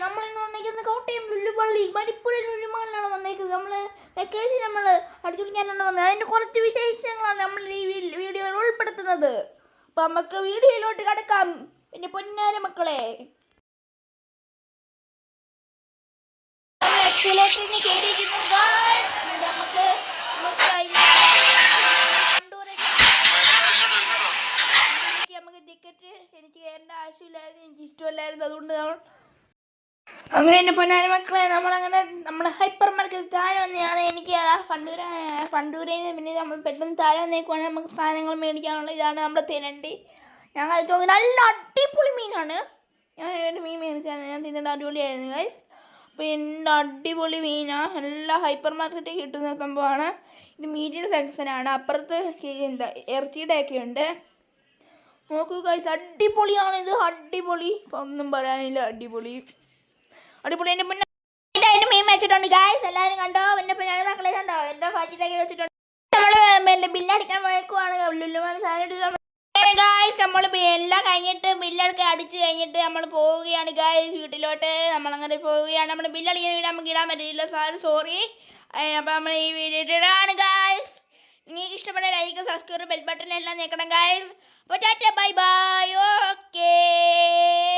നമ്മൾ ഇന്ന് വന്നേക്കുന്നത് കോട്ടയം ലുല്ലുപള്ളി മണിപ്പൂർ ലുല്ലുമാളിലാണ് വന്നേക്കുന്നത് നമ്മൾ വെക്കേഷൻ നമ്മൾ അടിച്ചു പിടിക്കാനാണ് വന്നത് അതിന്റെ കുറച്ച് വിശേഷങ്ങളാണ് നമ്മൾ ഈ വീഡിയോയിൽ ഉൾപ്പെടുത്തുന്നത് അപ്പം നമുക്ക് വീഡിയോയിലോട്ട് കിടക്കാം പിന്നെ പൊന്നാര മക്കളെ എക്സലേറ്ററിന് കയറിയിരിക്കുന്നു. നമുക്ക് ടിക്കറ്റ് എനിക്ക് കയറേണ്ട ആവശ്യമില്ലായിരുന്നു എനിക്ക് ഇഷ്ടമല്ലായിരുന്നു അതുകൊണ്ട് നമ്മൾ അങ്ങനെ എന്റെ പൊന്നാര മക്കളെ നമ്മളങ്ങനെ നമ്മൾ ഹൈപ്പർ മാർക്കറ്റ് താഴെ വന്നെയാണ് എനിക്ക് ഫണ്ടൂര ഫണ്ടൂരയിൽ നിന്ന് പിന്നെ നമ്മൾ പെട്ടെന്ന് താഴെ വന്നേക്കുവാണ് നമുക്ക് സാധനങ്ങൾ മേടിക്കാനുള്ള ഇതാണ് നമ്മുടെ തിരണ്ടി. ഞാൻ കഴിച്ചു നല്ല അടിപൊളി മീനാണ്. ഞാൻ എന്റെ മീൻ മേടിച്ചാണ് ഞാൻ തിന്നിട്ട് അടിപൊളിയായിരുന്നു ഗൈസ് പിന്നെ അടിപൊളി മീനാണ് എല്ലാ ഹൈപ്പർ മാർക്കറ്റിൽ കിട്ടുന്ന സംഭവമാണ്. ഇത് മീറ്റിന്റെ സെക്ഷനാണ് അപ്പുറത്ത് എന്താ ഇറച്ചിയുടെ ഒക്കെ ഉണ്ട്. നോക്കൂ ഗൈസ് അടിപൊളിയാണ് ഇത് അടിപൊളി. ഒന്നും പറയാനില്ല അടിപൊളി. അടിപൊളി. എന്റെ മുന്നേ എന്റെ മീൻ വെച്ചിട്ടുണ്ട് ഗായ്സ് എല്ലാവരും കണ്ടോ? എന്റെ പിന്നെ മക്കളെ കണ്ടോ? എന്റെ ഫാച്ചിട്ടൊക്കെ വെച്ചിട്ടുണ്ട്. നമ്മൾ ബില്ലടിക്കാൻ പോയേക്കുവാണ്. ലുല്ലുമാളി സാധനം ഗായ്സ് നമ്മൾ എല്ലാം കഴിഞ്ഞിട്ട് ബില്ലൊക്കെ അടിച്ച് കഴിഞ്ഞിട്ട് നമ്മൾ പോവുകയാണ് ഗായ്സ് വീട്ടിലോട്ട് നമ്മളങ്ങനെ പോവുകയാണ്. നമ്മൾ ബില്ലടിക്കുന്ന വീട് നമുക്ക് ഇടാൻ പറ്റില്ല സാർ സോറി അപ്പോൾ നമ്മൾ ഈ വീഡിയോ ഇടാണ് ഗായ്സ് നിങ്ങൾക്ക് ഇഷ്ടപ്പെട്ട ലൈക്ക് സബ്സ്ക്രൈബ് ബെൽ ബട്ടൺ എല്ലാം ഞെക്കണം ഗായ്സ് അപ്പോൾ ടാറ്റ ബൈ ബൈ